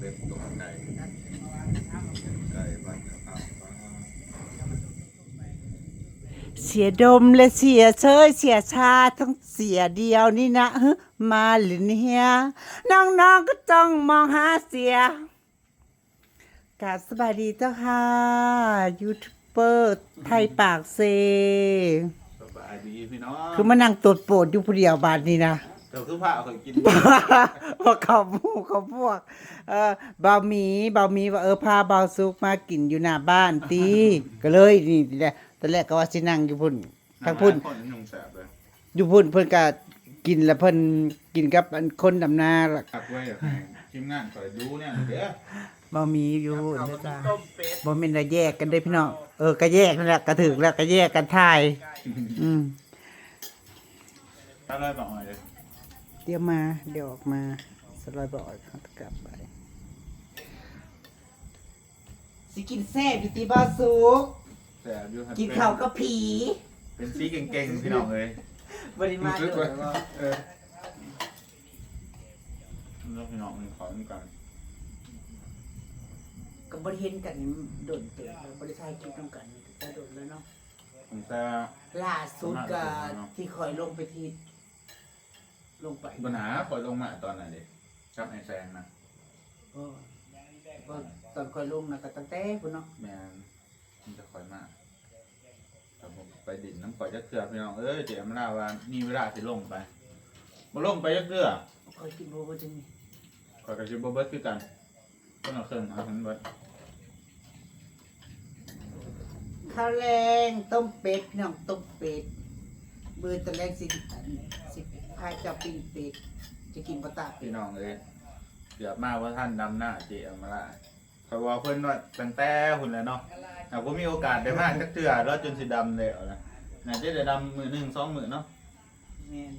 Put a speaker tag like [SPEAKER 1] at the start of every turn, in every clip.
[SPEAKER 1] เป็ดต้มไก่ไก่บ้านกะเพราปลา
[SPEAKER 2] เสียดมและเสียเชยเสียชาต้งเสียเดียวนี่นะฮึมาหรือเนี่ยน้องๆก็ต้องมองหาเสียกาบสบายดีเจ้าค่ะยูทูบเบอร์ไทยปากเซ
[SPEAKER 1] สบายดีพี่น้อง
[SPEAKER 2] คือมานั่งตดโปรดอยู่ผู้เดียวบาดนี้นะ
[SPEAKER 1] เดี๋ยวคือผ้าเคยกิน
[SPEAKER 2] พวกเขาพวกเขาพวก เออเบาหมีเบาหมีว่าเออพาเบาซุกมากินอยู่หน้าบ้านตี ก็เลยนี่แหละตอนแรกก็ว่าสินั่งอยู่พุ่นทางพุ่น
[SPEAKER 1] คนยุงแสบเลย
[SPEAKER 2] อยู่พุ่นเพิ่นก็กินแล้วเพิ่นกินกับอันคนดำนาล่ะ
[SPEAKER 1] ขักไว้อยากให้ทีมงานคอยดูเนี่ยเด้อ
[SPEAKER 2] บ่มีอยู่เด้อจ้าบ่แม่นว่าแยกกันเด้อพี่น้องเออก็แยกนั่นแหละก็ถึกแล้วก็แยกกันถ่าย อืม
[SPEAKER 1] ถ้าอะไรบอกหน่อยเลย
[SPEAKER 2] เดี๋ยวมา เดี๋ยวออกมาสลอยบ่ออกเขากลับไป สิกินแซ่บอยู่ติบ่สุก
[SPEAKER 1] แสบอยู่หั
[SPEAKER 2] กินข้าวกับผี
[SPEAKER 1] เป็นซีเก่งๆพี่น้องเลย
[SPEAKER 2] บ่ได้มาเด้อว่า
[SPEAKER 1] เออแล้วพี่น้องมันขอเหมือนกัน
[SPEAKER 2] ก็บ่ได้เห็นกันโดนเติบแล้วบ่ได้ถ่ายคลิปนำกันแต่โดนแล้วเนาะ
[SPEAKER 1] ผมแต่
[SPEAKER 2] ล่าสุดก็ที่คอยลงไปที่ ลงไป
[SPEAKER 1] ปัญหาคอยลงมาตอนไหนดิกับไอ้แซงนะ
[SPEAKER 2] เออก็ตอนคอยลงนะก็ตั้งแต่พุ่นเนาะ
[SPEAKER 1] แมนมันจะคอยมากแต่ผมไปดินน้ำข่อยจะเถื่อพี่น้องเอ้ยเดี๋ยวมันลาว่ามีเวลาที่ลงไปมาลงไปจะเถื่อ
[SPEAKER 2] คอยกินโบบ่จังนี่
[SPEAKER 1] ข่อยกับชิบเบิร์ดคือกันต้นเอาเครื่องเอาทั้งเบิร์ด
[SPEAKER 2] ข้าวแรงต้มเป็ดพี่น้องต้มเป็ดเบอร์ตะแรงสิอันสิ พายเจับปิ้งเป็ดจะกินบ่ตาเป็
[SPEAKER 1] พี่
[SPEAKER 2] ด
[SPEAKER 1] น้องเอ้ยเกือบมากว่าท่านดำหน้าเจียมาละคอยว่าเพื่อนว่าตั้งแต่หุ่นแล้วเนาะแต่ผมมีโอกาสได้มากจักเถื่อแล้วจนสิดำเลยเอาละน่าจะได้ดำมือหนึ่งสองมือเนาะ
[SPEAKER 2] แม่น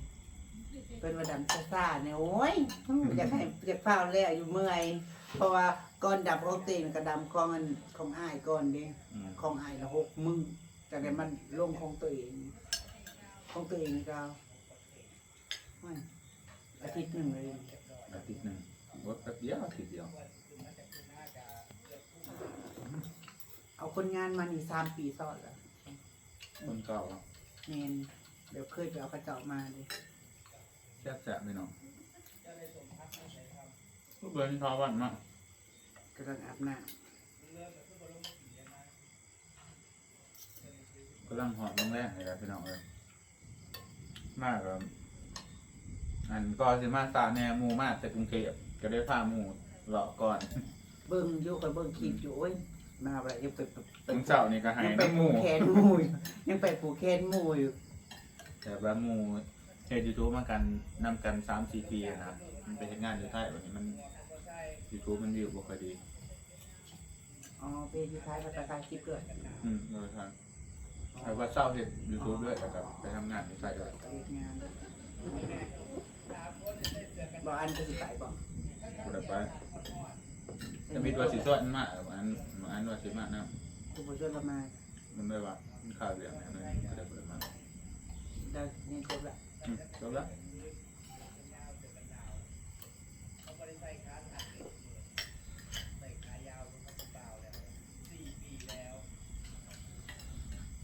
[SPEAKER 2] เป็นว่าดำซ่าๆเนี่ยโอ้ยอยากให้อยากเฝ้าแล้วอยู่เมื่อย เพราะว่าก่อนดับของเต็มันก็ดำของอันของอ้ายก่อนเด้
[SPEAKER 1] อืม
[SPEAKER 2] ของไอ้ละหกมึงแต่เดี๋ยวมันลงของตัวเอง ของตัวเองก็ ไม่อาทิตย์หนึ่งเลย
[SPEAKER 1] อาทิตย์หนึ่งว่าแป๊บเดียวอาทิตย์เดียว
[SPEAKER 2] เอาคนงานมานี่สามปีซ้อนแล้ว
[SPEAKER 1] คนเก่าเนาะ
[SPEAKER 2] เนนเดี๋ยวเคยไปเอากระเจาะมาเลย
[SPEAKER 1] แซ่บแซ่บพี่น้องลูกเบิร์นทอวันมาก
[SPEAKER 2] กำลังอาบน้
[SPEAKER 1] กำลังหอดลงแรกเลยครับพี่น้องเลยมากครับ อันก็สิมาสาแนหมูมากแต่กรุงเทพก็ได้พาหมูเลาะก่อนำ
[SPEAKER 2] เบิ้งอยุกับเบิ้งคลิปอยู่โอ้ยมาแบบยังไปไปไป
[SPEAKER 1] ถึงเช้านี่ก็ใหาย
[SPEAKER 2] ยังไป
[SPEAKER 1] น้ำห
[SPEAKER 2] ผู
[SPEAKER 1] มู
[SPEAKER 2] กแขนหมูอยู่ยังไปผูกแขนหมูอยู่
[SPEAKER 1] แต่ว่าหมูเฮดยูทูบมากันนำกันสามสี่ปีอะนะมันไปเฮ็ดงานอยู่ไทยวันนี้มันยูทูบมันวิวบ่ค่อยดี
[SPEAKER 2] อ๋อเป็นที่ท้ายมาตะการคลิปด้วย
[SPEAKER 1] อืมเลยครับแต่ว่าเศร้าเห็ดยูทูบด้วยแต่กับไปทำงานอยู่ไทยด้วย
[SPEAKER 2] เฮ็ดงาน บอกอันก็สิไปบอก
[SPEAKER 1] บ่ได้ไปจะมีตัวสีส้มมากอันอันว่าสีมากนะ
[SPEAKER 2] คุณผู้ช่วยเรามา
[SPEAKER 1] มันไม่ว่ามันข่าวเรื่องอะไรนั่นก็ได้บ่ได้มา
[SPEAKER 2] ได้เนี่ยจบละ
[SPEAKER 1] อืมจบแล้ว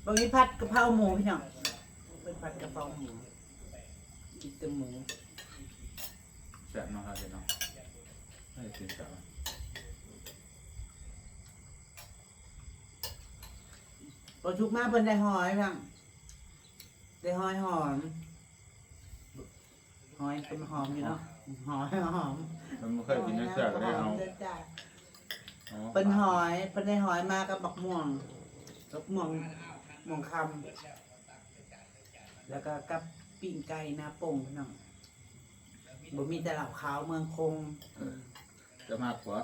[SPEAKER 2] บางทีผัดกะเพราหมูพี่น้องเป็นผัดกะเพราหมูกินแต่หมู
[SPEAKER 1] แซ่บเนาะครับพี่น้องให้กินแซ่บ
[SPEAKER 2] พอชุกมาเพิ่นได้หอยบ้างได้หอยหอม หอยเป็นหอมอยู่เนาะหอยหอม
[SPEAKER 1] มันไม่เคยกินเนื้อเสือก็ได้เอา
[SPEAKER 2] หมด้อจ้ะ
[SPEAKER 1] เอา
[SPEAKER 2] เป็นหอยเป็นได้หอยมากับบักม่วงกับม่วงม่วงคำแล้วก็กับปิ้งไก่หนาโป่งพี่น้อง บ่มีแต่เหล่าขาวเมืองคง
[SPEAKER 1] จะมากกว่า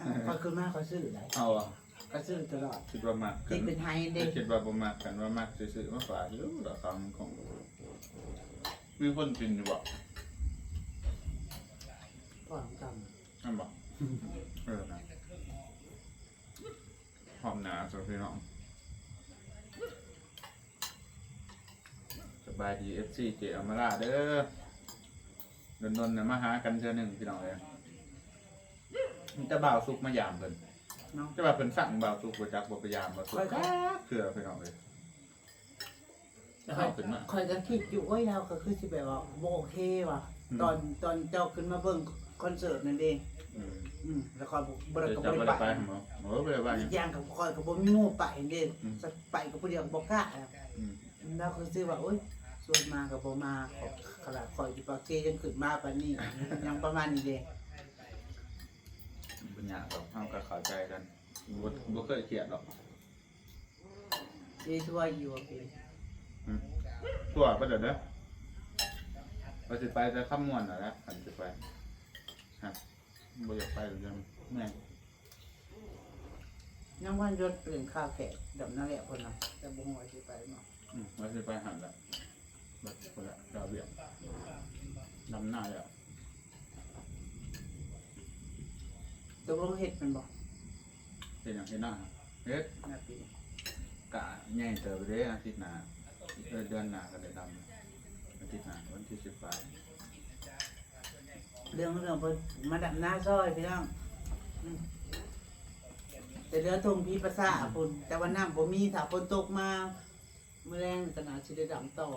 [SPEAKER 2] อ่าพอขึ้นมาเขาซื้อได้
[SPEAKER 1] เอาอะ
[SPEAKER 2] ก็ซื้อตลอด
[SPEAKER 1] คิดว่ามากกั
[SPEAKER 2] ที่
[SPEAKER 1] น
[SPEAKER 2] เป็นไฮเด็
[SPEAKER 1] ไม่
[SPEAKER 2] ก
[SPEAKER 1] คิดว่าบ่มากกันว่ามากซื่อๆมาฝากอยู่ดอกคำของมีคนกินอยู่บ่
[SPEAKER 2] พ่อของจ
[SPEAKER 1] นั่นบ่เออนะหอมหนาสุดพี่น้องสบายดี FC เจอมาลาเด้อ ดนๆนะมาหากันเทื่อหนึ่งพี่น้องเลยำมันจะบ่าวสุกมายามเพิ่น
[SPEAKER 2] เนาะ
[SPEAKER 1] จะว่าเพิ่นสั่งบ่าวสุกบ่จักบ่ไปยามบ่าวสุก
[SPEAKER 2] ค่อยๆ
[SPEAKER 1] เชื่อเพิ่นเอาเลยจะเอาขึ้นมา
[SPEAKER 2] คอยก็คิดอยู่โอ้ยเราก็คือสิแบบว่าบ่โอเคว่ะ
[SPEAKER 1] อืม
[SPEAKER 2] ตอนตอนเจ้าขึ้นมาเบิ่งคอนเสิร์ตนั่นเอง
[SPEAKER 1] อืม
[SPEAKER 2] อืมแล้วคอยบ่ได้
[SPEAKER 1] เดี๋ยว
[SPEAKER 2] ก็
[SPEAKER 1] จะ
[SPEAKER 2] บ่
[SPEAKER 1] บ่
[SPEAKER 2] ได้
[SPEAKER 1] ได้
[SPEAKER 2] ไป
[SPEAKER 1] ไปหมอหมอบ่ได้ไปหยัง
[SPEAKER 2] อย่างกับคอยก็บ่มีหมู่ไปเด้
[SPEAKER 1] อืม
[SPEAKER 2] สักไปกับผู้เดียวก็บ่กล้าอะ
[SPEAKER 1] อืม
[SPEAKER 2] เราก็ซื้อว่าโอ้ย ส่วนมาก็บ่มาขอขนาดคอยอยู่ปากเซยังขึ้นมาปานนี้ยังประมาณนี้เด้
[SPEAKER 1] ปัญญากหรอกเฮาก็เข้าใจกันบ่บ่เคยเครียดหรอก
[SPEAKER 2] สิทั่วอยู่ว่าเป็น
[SPEAKER 1] อืมตัวไปเด้อเด้อว่าสิไปแต่คำม่วนน่ะแหละคันสิไปครับบ่อยากไปเรื่องแม่ง
[SPEAKER 2] ยังวันยศเปลี่ยนข้าวแขกดำนั่นแหละคนน่ะแต่บ่ฮู้ว่าสิไปเนาะ
[SPEAKER 1] อืมว่าสิไปหันละ บัดคนละดาวเบียงนำหน้าแล้ว
[SPEAKER 2] ตกลงเฮ็ดแมันบ่
[SPEAKER 1] เป็นอย่างที่หน้าเฮ็ด
[SPEAKER 2] นาปี
[SPEAKER 1] กะใหญ่เติบเด้อาทิตย์หน้าเออเดือนหน้าก็ได้ดำอาทิตย์หน้าวันที่สิบแปด
[SPEAKER 2] เรื่องเรื่องเพิ่นมาดำหน้าซอยพี่น้องอืมแต่เรือทงพี่ภาษาพุ่นแต่ว่าน้ำบ่มีถ้าฝนตกมามื้อแรงนี่ก็น่าสิได้ดำต่อ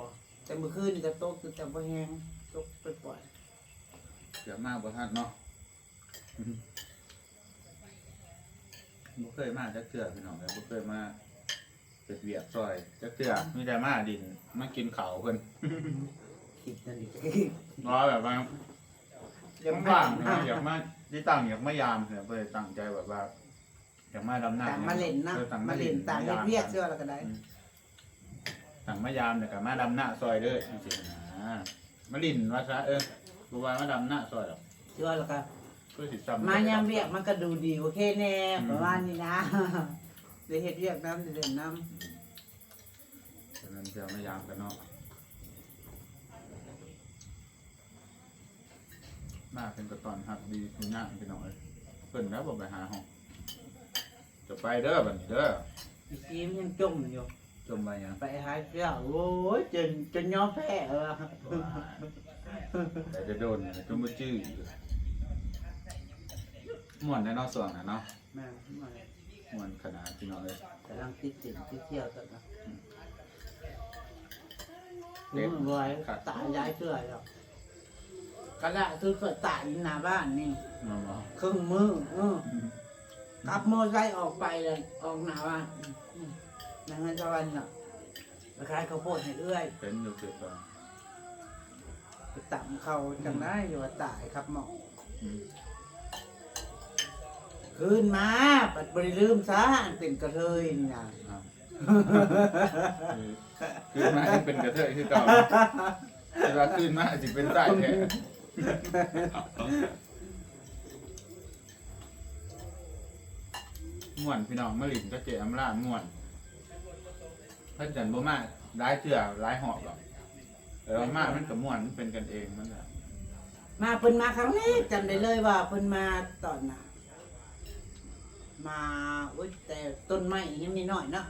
[SPEAKER 2] แต่มื้อคืนนี่ก็ตกแต่บ่แห้งตกปล่อย
[SPEAKER 1] เดี๋ยวมาบ่ทันเนาะบ่เคยมาจักเทื่อพี่น้องเลยบ่เคยมาเป็ดเวียกซอยจักเทื่อมีแต่มาดินมากินข้าวเพิ่น
[SPEAKER 2] ๆคิดนั่นดิ
[SPEAKER 1] รอแบบว่ายังว่างนะอยากมาที่ตั้งอยากมายามเนี่ยเพื่อตั้งใจแบบว่าอยากมาดำน้ำ
[SPEAKER 2] ต่างมาเล่นนะ
[SPEAKER 1] ออต่าง
[SPEAKER 2] มาเล่นต่างเฮ็ดเวียกเสื้อแล้วก็ได้
[SPEAKER 1] ต่างมายามเนี่ยกับมาดำหน้าซอยเด้อจริงๆนะมาลินว่าซะเออกูว่ามาดำหน้าซอยหรอก
[SPEAKER 2] เสื้อแล้วก็
[SPEAKER 1] เพื่อสิจำ
[SPEAKER 2] มายามเวียกมันก็ดูดีโอเคแน่ประมาณนี้นะได้เฮ็ดเวียกน้ำได้เล่นน้ำ
[SPEAKER 1] ฉะนั้นจะมายามกันเนาะมาเป็นกระตอนหักดีคุณย่างพี่น้องเอ้ยเพิ่นแล้วบอกไปหาห้องจะไปเด้อบัดนี้เด้อ
[SPEAKER 2] อีซีมยังจมอยู่
[SPEAKER 1] จมไปยัง
[SPEAKER 2] ไปหาเสื้อโอ้ยจนจนยอมแพ้เออ
[SPEAKER 1] แต่จะโดนจนมาจื้ออยู่ม่วนแน่เนอนส่วนนะเนาะ
[SPEAKER 2] แม่มา
[SPEAKER 1] ม่วนขนาดพี่น้องเลย
[SPEAKER 2] กำลังติดติดที่เที่ยวกันนะ
[SPEAKER 1] เด็ด
[SPEAKER 2] มือไว้ตายย้ายเสื้อแล้วกระละซื้อเสื้อตายอยู่หน้าบ้านนี่
[SPEAKER 1] เนาะเนาะ
[SPEAKER 2] ครึ่งมือเออขับมอไซค์ออกไปเลยออกหน้าบ้าน อืมนั่งในสวรรค์น่ะไปขายข้าวโพดให้เอื้อย
[SPEAKER 1] เป็นอยู่คือตอน
[SPEAKER 2] ไปต่ำเขาจังได้อยู่ว่าตายครับหมอ
[SPEAKER 1] อืม
[SPEAKER 2] คืนมาปัดบริลืมซะอันเป็นกระเทยนี่นะ
[SPEAKER 1] อะคือคือมาให้เป็นกระเทยคือเก่าแต่ว่าคืนมาอาจจะเป็นใต้แท้ม่วนพี่น้องมะลินก็เจอำลาม่วน เพิ่นจันบ่มาร้ายเถื่อร้ายหอบหรอกแต่ว่ามามันก็ม่วนมันเป็นกันเองมันน่ะ
[SPEAKER 2] มาเพิ่นมาครั้งแรกจำได้เลยว่าเพิ่นมาตอนน่ะ มาอุ้ยแต่ต้นไม้ยังนิดหน่อยเนาะ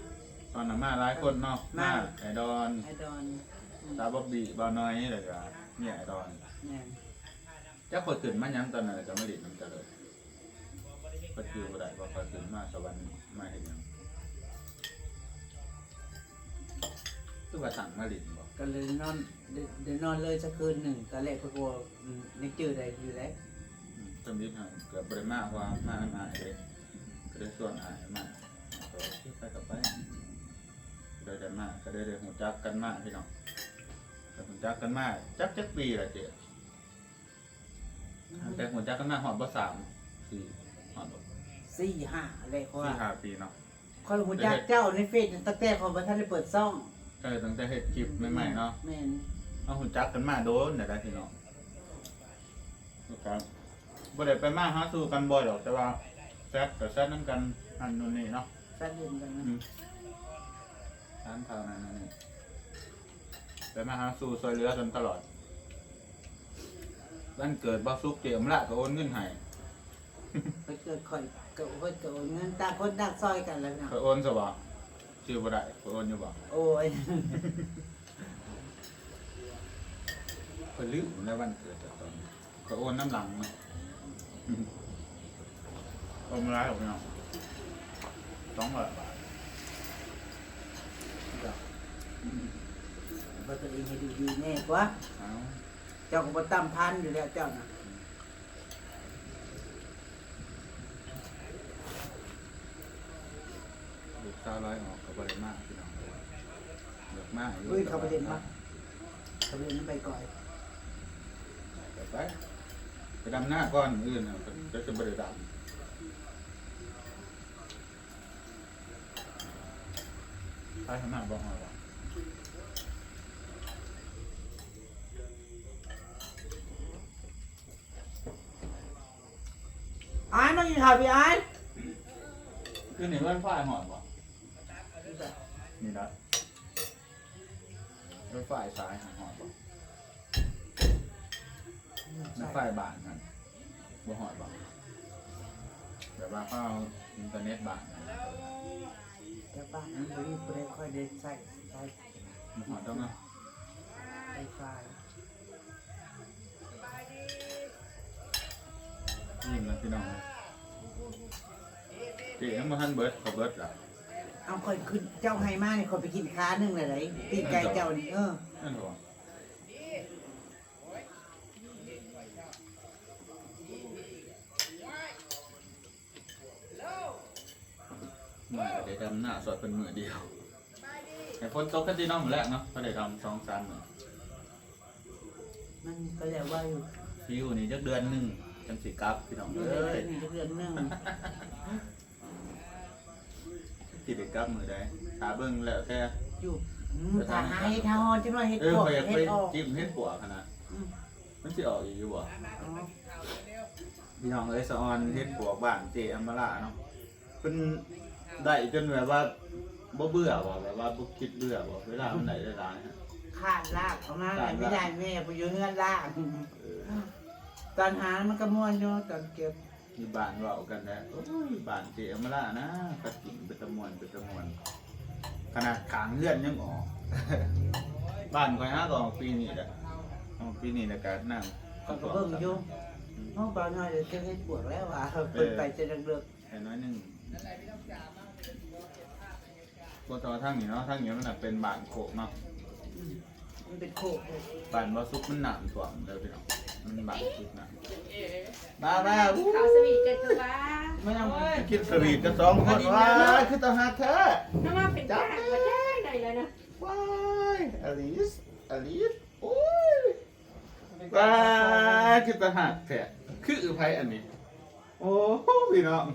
[SPEAKER 1] ตอนนั้นมาหลายคนเนาะ
[SPEAKER 2] มา
[SPEAKER 1] มาไอดอน
[SPEAKER 2] ไอดอนอืม
[SPEAKER 1] ตาบ๊อบบี้บาวน้อยนี่แหละจ้ะเนี่ยไอดอน
[SPEAKER 2] แม่น
[SPEAKER 1] จะคอยขึ้นมายังตอนนั้นจะไม่ดิน้ำจะเลยก็คือบ่ได้ว่าคอยขึ้นมาสวรรค์มาเห็นยัง ตัวาสั่งมาดินบอก
[SPEAKER 2] ก็เลยนอนได้ได้นอนเลยสักคืนหนึ่งตอนแรกก็กลัวอืมยังจืดได้อยู่แล้ว
[SPEAKER 1] อืมจำนิดหน่อยเกือบบริมาว่ามาอายเลยก็ได้ส่วนอายมาก็คิดไปกับไปก็ได้กันมากก็ได้ได้หูจักกันมากพี่น้องก็หูจักกันมากจักจักปีละเจ๊แต่หูจักกันมากหอดบ่สามสี่หอดบ่
[SPEAKER 2] สี่ห้าอะไรเขา
[SPEAKER 1] สี่
[SPEAKER 2] ว่า
[SPEAKER 1] ห้าปีเนาะ
[SPEAKER 2] คอยหูจักเจ้าในเฟซตั้งแต่เขาบ่ทันได้เปิดซ่อง
[SPEAKER 1] เออตั้งแต่เฮ็ดคลิปใหม่ๆเนาะ
[SPEAKER 2] แม่น
[SPEAKER 1] เอาหุ่นจักกันมาโดนแต่ได้พี่น้องครับบ่ได้ไปมาหาสู่กันบ่อยหรอกแต่ว่าแซดกับแซดน้ำกันอันนู้นนี่เนาะ
[SPEAKER 2] สันเห็นกันนะ
[SPEAKER 1] อืมทานเท่านั้นนั่นนี่ไปมาหาสู่ซอยเหลือกันตลอดวันเกิดบ่ซุกเจียมละก็โอนเงินให้
[SPEAKER 2] ไปเกิดข่อยเกิดคนเกิดเงินต่างคนต่างซอยกันแล้วนะ
[SPEAKER 1] ก็โอนซะบ่ ชื่อบ่ได้ก็โอนอยู่บ่
[SPEAKER 2] โอ้ย
[SPEAKER 1] ก็ลืมแล้ววันเกิดแต่ตอนก็โอนน้ำหลังมาต้มร้ายของพี่น้องสองร้อยบาท
[SPEAKER 2] ว่าตัวเองให้ดูดีแน่กว่า
[SPEAKER 1] เอา
[SPEAKER 2] เจ้าก็บ่ตามพันอยู่แล้วเจ้าน่ะ
[SPEAKER 1] ลูกสาวร้อยออกกั บบริมากพี่น้องเลือกมาก
[SPEAKER 2] เฮ้ยเขาประเด็นมาเขาประเด็นนั้นไปก่อน
[SPEAKER 1] ไปไปดำหน้าก้อนอื่นนะก็จะบริดำไปทำหน้าบอกมาว่า
[SPEAKER 2] อ้ายมากินข้าวพี่อ้าย
[SPEAKER 1] คือหนีวันฝ้ายหอดบ่ นี่นะวันฝ้ายซ้ายหอดบ่วันฝ้ายบานนั่นบ่หอดบ่แบบว่าเข้าอินเทอร์เน็ตบานนั่น
[SPEAKER 2] แต่บ้านนั้นบ่มีผู้ใดค่อยได้ใช้ใช้
[SPEAKER 1] บ่หอดต้องนะ
[SPEAKER 2] ไฟฟ้า
[SPEAKER 1] ยิ้มนะพี่น้องเจ๊ยังบ่ทันเบิร์ดขอเบิร์ดล่ะ
[SPEAKER 2] เอาค่อยขึ้นเจ้าให้มานี่ค่อยไปกินค้าหนึงเลยไหนตีนไก่เจ้านี่เออ
[SPEAKER 1] นั่นหรอมาเดี๋ยวทำหน้าสดเป็นมือเดียวแต่ฝนตกกันที่น้องหมดแล้วเนาะก็ได้ทำสองสามมือ
[SPEAKER 2] มันก็แล้วว่าอยู่
[SPEAKER 1] ฟิวนี่จักเดือนหนึ่งจังสิกลับพี่น้อง
[SPEAKER 2] เดื
[SPEAKER 1] เอ้ย
[SPEAKER 2] อนหนึงเดือนหนึง
[SPEAKER 1] สิได้กลับมือใดถ้าเบิ่งแล้วแต่
[SPEAKER 2] อยู่อืมถ้าหาเฮ็ดหาฮอนจังว่าเฮ็ด
[SPEAKER 1] เออ
[SPEAKER 2] พวก
[SPEAKER 1] ไปอยากไป
[SPEAKER 2] เฮ็ดออก
[SPEAKER 1] จิ้มเฮ็ดปัวขนาด
[SPEAKER 2] อืม
[SPEAKER 1] มันสิออกอีกอยู่บ่
[SPEAKER 2] อ๋อ
[SPEAKER 1] พี่น้องเอ้ยสะออนเฮ็ดปัวบ้านเจอัมมาลาเนาะเพิ่นได้จนแบบว่าบ่เบื่อบ่แบบว่าบ่คิดเบื่อบ่เวลามันได้หลายๆฮะ
[SPEAKER 2] ขาดลากออกมาเลยไม่ได้แม่ไปอยู่เฮือนลาก
[SPEAKER 1] เออ
[SPEAKER 2] ตอนหามันก็ม่วนอยู่ตอนเก็บ
[SPEAKER 1] มีบ้านเว้ากันแล้วโอ้ยบ้านเจอัมมาลานะก็กินเป็นตะมวนเป็นตะมวนขนาดขางเลื่อนยังออก บ้านข่อยหาก็ออกปีนี้แหละออกปีนี้แล้วก็น้ำ
[SPEAKER 2] ก็ก็เบิ่งอยู่ห้องเบาหน่อยเดี๋ยวจะให้ปวดแล้วว่ะเปิดไปจะดังเลือก
[SPEAKER 1] แค่น้อยหนึงพวกทอทั้งนี้เนาะทั้งนี้มันน่ะเป็นบ้านโคกเนาะ
[SPEAKER 2] อืมมันเป็นโคกเลย
[SPEAKER 1] บ้านว่าซุกมันหนามถ่วมเลยพี่น้อง มันบ้านซุกหนามมามาอู้
[SPEAKER 3] เขาสวีทกันคือว่า
[SPEAKER 2] ไม่ต้อง
[SPEAKER 1] คิดสวีทกันสองคนว้ายคือตาหักแท้
[SPEAKER 3] น้ำมันเป็นจ้างมาได้ไหนเลยนะ
[SPEAKER 1] ว้ายอลิสอลิสโอ้ยว้ายคือตาหักแท้คืออือไผอันนี้ โอ้โหพี่น้อง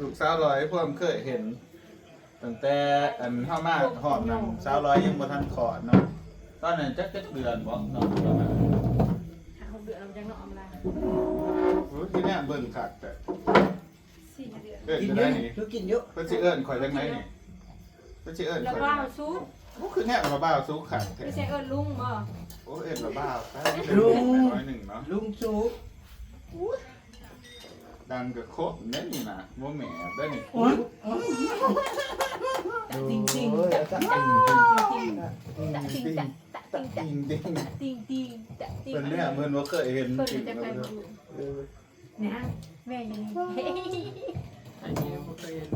[SPEAKER 1] ลูกสาวลอยพวกมเคยเห็นตั้งแต่อันเข้ามาหอมนั่นสาวลอยยังบ่ทันขอดเนาะตอนนั้นจักจักเดือนบ่เนาะตอนนั้น
[SPEAKER 3] หาหก เดือนเราจังเนาะอำลา
[SPEAKER 1] โอ้ยที่เนี่ยเบิ่งคักแต่
[SPEAKER 3] สี่เดือน
[SPEAKER 1] เอิ้น
[SPEAKER 2] กิน
[SPEAKER 1] จะ
[SPEAKER 2] เย
[SPEAKER 1] ได้
[SPEAKER 2] อะ
[SPEAKER 1] นี่
[SPEAKER 2] ทุกกินเยอะ
[SPEAKER 1] เพิ่นสิเอิ้นข่อยจังไดนี่เพิ่นสิเอิ้น
[SPEAKER 3] แล้ว
[SPEAKER 1] ข่อย
[SPEAKER 3] ว่า
[SPEAKER 1] จังได
[SPEAKER 3] ซุป
[SPEAKER 1] โอ้คือเนี่ยมาบ้าวสู้ขันแท้
[SPEAKER 3] ไม่ใช่เอิญลุงบ่
[SPEAKER 1] โอ้เอิ้นมาบ้าวแป๊บ
[SPEAKER 2] ลุง
[SPEAKER 1] น้อยหนึ่งเนาะ
[SPEAKER 2] ลุงสู
[SPEAKER 1] ดังกับโคตรแน่นี่นะบ่แหม่ได้นี่
[SPEAKER 2] โอ้ยจริงจริง
[SPEAKER 1] โอ้ยตะติง
[SPEAKER 3] ตะติง ตะตะติง
[SPEAKER 1] ติ
[SPEAKER 3] ตะ
[SPEAKER 1] งติง
[SPEAKER 3] ตะติงติงตะติง
[SPEAKER 1] เพิ่นเนี่ยเพิ่นบ่เคยเห็น
[SPEAKER 3] เพิ่น
[SPEAKER 1] จริง
[SPEAKER 3] จะไป
[SPEAKER 1] เอ
[SPEAKER 3] ดู
[SPEAKER 1] อเออ
[SPEAKER 3] นะแม่ยังเฮ้ย
[SPEAKER 4] อันนี้บ่เคยเห็น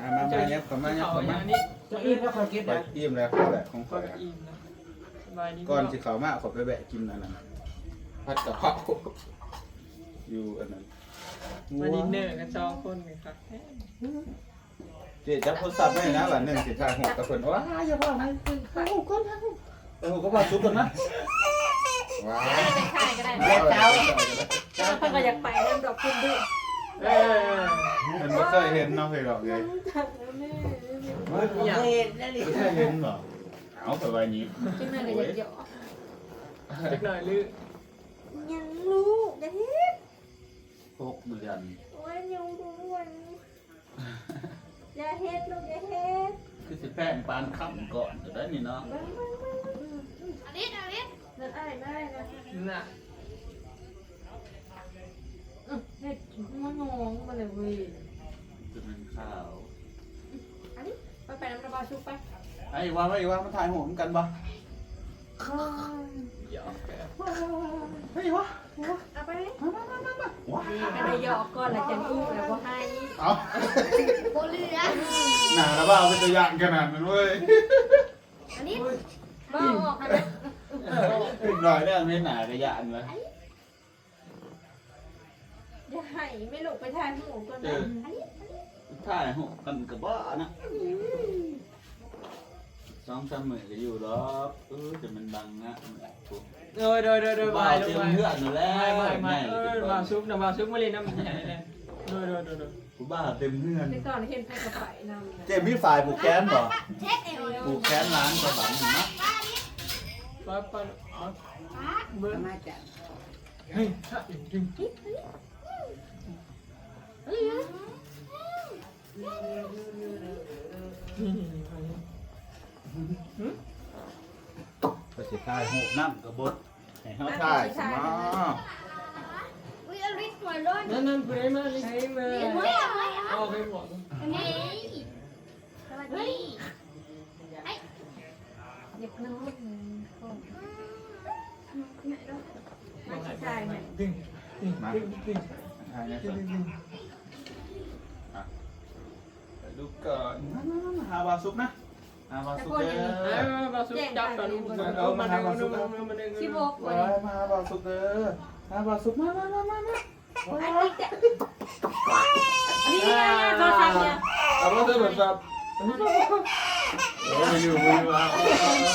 [SPEAKER 1] อะมามาเย็บเข้ามาเย็บ
[SPEAKER 4] เขา
[SPEAKER 1] เข้า
[SPEAKER 4] อ
[SPEAKER 1] มา
[SPEAKER 4] ย่างนี้
[SPEAKER 2] จะอิ่มแล้วคอยเก็บ
[SPEAKER 1] ไป
[SPEAKER 2] ได้
[SPEAKER 1] อิ่มแล้วข้าวแหละของ
[SPEAKER 4] ก็
[SPEAKER 1] ข่อยอะ
[SPEAKER 4] อิ่มนะสบายดี
[SPEAKER 1] ก่อนสิเข้ามาขอไปแวะกินอันนั้นน่ะผัดกะเพราอยู่อันนั้น
[SPEAKER 4] มาดินเนอร์กันสองคนเลยครับ
[SPEAKER 1] เจ๊จับโทรศัพท์ไว้นะบัดหนึ่งสิถ่ายรูปกับเพิ่นว้าอย่าว่านะ
[SPEAKER 3] ขึ้นไป
[SPEAKER 1] เออก็ว่าซุปกันนะว้า
[SPEAKER 3] ได้ไปขายก็ได้
[SPEAKER 1] เจ้า
[SPEAKER 3] เจ้าเพิ่นก็อยากไปน้ำดอกคุณด้วย
[SPEAKER 4] เออ
[SPEAKER 1] มันไม่เคยเห็นเนาะเคยหรอกเลย
[SPEAKER 3] จักแล้วแม่
[SPEAKER 2] เฮ้ยผมเคยเห็นนั่นนี่
[SPEAKER 1] ไม่เคยเห็นหรอเอาไปไว้นี้
[SPEAKER 3] จังแม่ก็อยากเยาะ
[SPEAKER 4] จักหน่อยลือ
[SPEAKER 3] ยังลูกกะทิ
[SPEAKER 1] หกเดือน
[SPEAKER 3] โอ้ยยังดูวัน อย่าเฮ็ดลูกอย่าเฮ็ด
[SPEAKER 1] คือสิแพงปานคำก่อนจะได้นี่เนาะ
[SPEAKER 3] อลิสอลิสนั่นอ้ายได้นะ
[SPEAKER 4] น่ะ
[SPEAKER 3] เฮ็ดมันงงมาเลยเว้ย
[SPEAKER 1] จะเป็นข้าว
[SPEAKER 3] อันนี้ไปไปน้ำระบายชุบไป
[SPEAKER 1] ไอ้ว่าไอ้ว่ามาถ่ายหัวกันบ่
[SPEAKER 4] หยอกแก
[SPEAKER 1] เฮ้ยวะ
[SPEAKER 3] เอาไป
[SPEAKER 1] มามามามามาว้า
[SPEAKER 4] ลื
[SPEAKER 3] ก็ได้ยอกก่อนแล้วจังอู้แล้วบ่ให้
[SPEAKER 1] เอา
[SPEAKER 3] บ่เหลือ
[SPEAKER 1] หนาแล้วว่าเอาเป็นตัวอย่างขนาดนั้นเว้ย
[SPEAKER 3] อันนี้บ่ออกอันนั้น
[SPEAKER 1] ถึงหน่อยได้ไม่หนาระยะอันเลย
[SPEAKER 3] อย่าให้ไม่ลูกไปทานหมูก่อนนะอันนี้
[SPEAKER 1] ถ่ายหูกันกับบ้านะ สองสามหมื่นก็อยู่หรอกเออจะมันบังนะ
[SPEAKER 4] โดยโดยโดยโดย
[SPEAKER 1] บ้า
[SPEAKER 4] บายล
[SPEAKER 1] เต็
[SPEAKER 4] ง
[SPEAKER 1] ม
[SPEAKER 4] มา
[SPEAKER 1] เพื่อนอยู่แล้ว
[SPEAKER 4] ไม่ไม่ไม่
[SPEAKER 1] ง่าย
[SPEAKER 4] เอ
[SPEAKER 1] เลย
[SPEAKER 4] อมาซุกนะมาซุกมาเลยน้ำใหญ่เลยโดยโดยโดยโดย
[SPEAKER 1] กูบ้าเต็มเพื่อน
[SPEAKER 3] แต่ก่อนเห็นไปกับไปนำ
[SPEAKER 1] เจมี่ฝ่ายผูกแค้นบ่
[SPEAKER 3] เช็คเอว
[SPEAKER 1] ผูกแค้นร้านกระบังนะ
[SPEAKER 4] ป้าป้าเบิ้ล
[SPEAKER 2] มาจาก
[SPEAKER 4] เฮ้ยจริงจริง
[SPEAKER 1] ก็สิถ่ายหูน้ำกระบดให้เขาถ่ายสิมา
[SPEAKER 3] อุ้ยอลิสหัวร้อน
[SPEAKER 4] นั่นนั่นเพื่อนมาเลยมา
[SPEAKER 3] เฮ้ยเฮ้ย
[SPEAKER 4] เอาไปหมด
[SPEAKER 3] อันนี้สวัสดีไอ้เด็กน้อยไหนเนาะไม่ใช่ไหม
[SPEAKER 4] ดึงดึงดึงดึง
[SPEAKER 1] ถ่ายนะ
[SPEAKER 4] ดึ
[SPEAKER 1] สิ
[SPEAKER 4] งดึง
[SPEAKER 1] ดูก่อนหาบาซุกนะ หาบาซุกเด้
[SPEAKER 4] เอ
[SPEAKER 1] อ
[SPEAKER 4] อมาซุกจับกันเอามาดึงมาดึงมาดึง
[SPEAKER 3] ชิโบก
[SPEAKER 1] มา
[SPEAKER 3] วันนี้
[SPEAKER 1] มาหาบาซุกเด้อหาบาซุกมามามามามา
[SPEAKER 3] อันนี้จะอันนี้เนี่ยโทรศัพท์เนี่ย
[SPEAKER 1] เอาบ่ได้แบบแบบโอ้ยอยู่อยู่อะ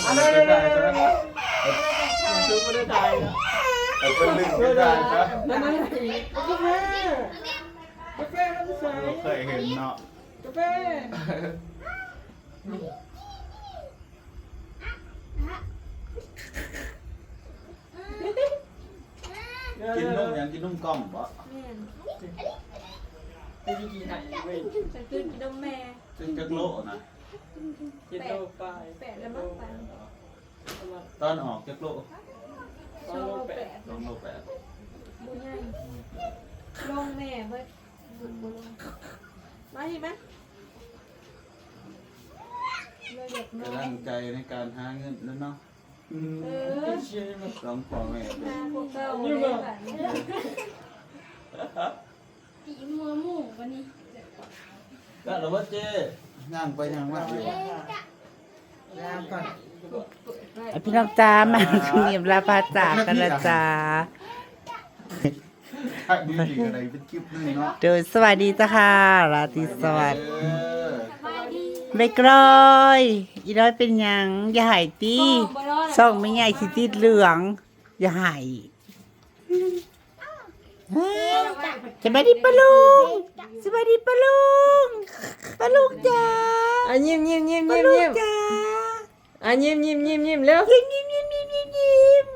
[SPEAKER 4] อันนี้มาซุกไม่ได้ตายนะ
[SPEAKER 1] เอาเป็นลึกไม่ได้ครับ
[SPEAKER 4] นั่นนั่นกาแฟกาแฟน้ำใส
[SPEAKER 1] เคยเห็นเนาะ
[SPEAKER 4] กาแฟ
[SPEAKER 1] กินนุ่มยังกินนุ่มกล้องบ่
[SPEAKER 3] แม่น
[SPEAKER 4] ไอ้กี่ไหนเว้ย
[SPEAKER 3] ฉันตื่นกินนมแม่
[SPEAKER 1] ซึ่งจักโลนะ
[SPEAKER 4] กินโลไป
[SPEAKER 3] แปดแล้วมั้งไป
[SPEAKER 1] ตอนออกจักโล
[SPEAKER 3] โชว์แปด
[SPEAKER 1] สองโลแปด
[SPEAKER 3] บุญใหญ่ลงแม่เบิดบุญบุญลงมาเห็นไหม เราอยากน้อกำ
[SPEAKER 1] ลั
[SPEAKER 3] ย
[SPEAKER 1] งใจในการหาเงินนั่นเนาะ
[SPEAKER 3] เออ
[SPEAKER 4] เชื่อไหม
[SPEAKER 1] ลองขอแม่
[SPEAKER 3] หาพวกเก่าเลยแบบนี้
[SPEAKER 5] ตีมือหมูวันนี้
[SPEAKER 1] ก็แล้วว่าเจ๊ย่างไปย่างมาอยู่
[SPEAKER 2] ลาก่อน
[SPEAKER 3] เปิดไว้
[SPEAKER 2] อะพี่น้องจ้ามาเงียบลาพาจากกันละจ้า
[SPEAKER 1] ถ้าดีจริงอะไรเป็นคลิปนึงเนาะ
[SPEAKER 2] โดยสวัสดีจ้าค่ะราตรีสวัสดิ์
[SPEAKER 1] เออ
[SPEAKER 2] ไม่กรอยอีน้อยเป็นหยังอย่าหายตีส่องไม่ใหญ่สิติดเหลือง อย่าหายเฮ้ยสวัสดีปะลุงสวัสดีปะลุงปะลุงจ้า
[SPEAKER 4] อะยิ้มยิ้มยิ้ม
[SPEAKER 2] ปะ
[SPEAKER 4] ยิ้ม
[SPEAKER 2] ลุง
[SPEAKER 4] ยิ้ม
[SPEAKER 2] จ้า
[SPEAKER 4] อะยิ้มยิ้มยิ้มยิ้มเร็ว
[SPEAKER 2] ยิ้มยิ้มยิ้มยิ้มยิ้มยิ้ม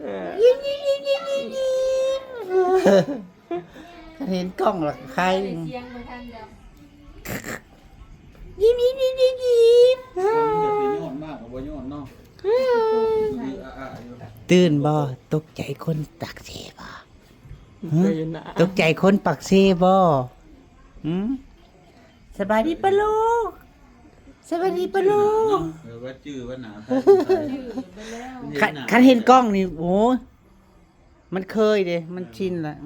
[SPEAKER 4] เออ
[SPEAKER 2] ยิ้มยิ้มยิ้มยิ้มยิ้มยิ้มเห็นกล้องหรอใคร
[SPEAKER 3] เสียงมาทันเดียว
[SPEAKER 2] ยิ้มยิ้มยิ้มยิ้มยิ้ม
[SPEAKER 1] คนจะสิโยนมากกว่าบ่โยนเนาะคืออะๆอยู่
[SPEAKER 2] ตื่นบ่ตกใจคนตักเซบ่
[SPEAKER 4] เคยนะ
[SPEAKER 2] ตกใจคนปักเซบ่หืมสบายดีปะลูกสบายดีปะลูก
[SPEAKER 1] เออว่าจื้อว่าหนา
[SPEAKER 3] ไปแล้ว
[SPEAKER 2] คันคันเห็นกล้องนี่โอ้มันเคยเด้มันชินละ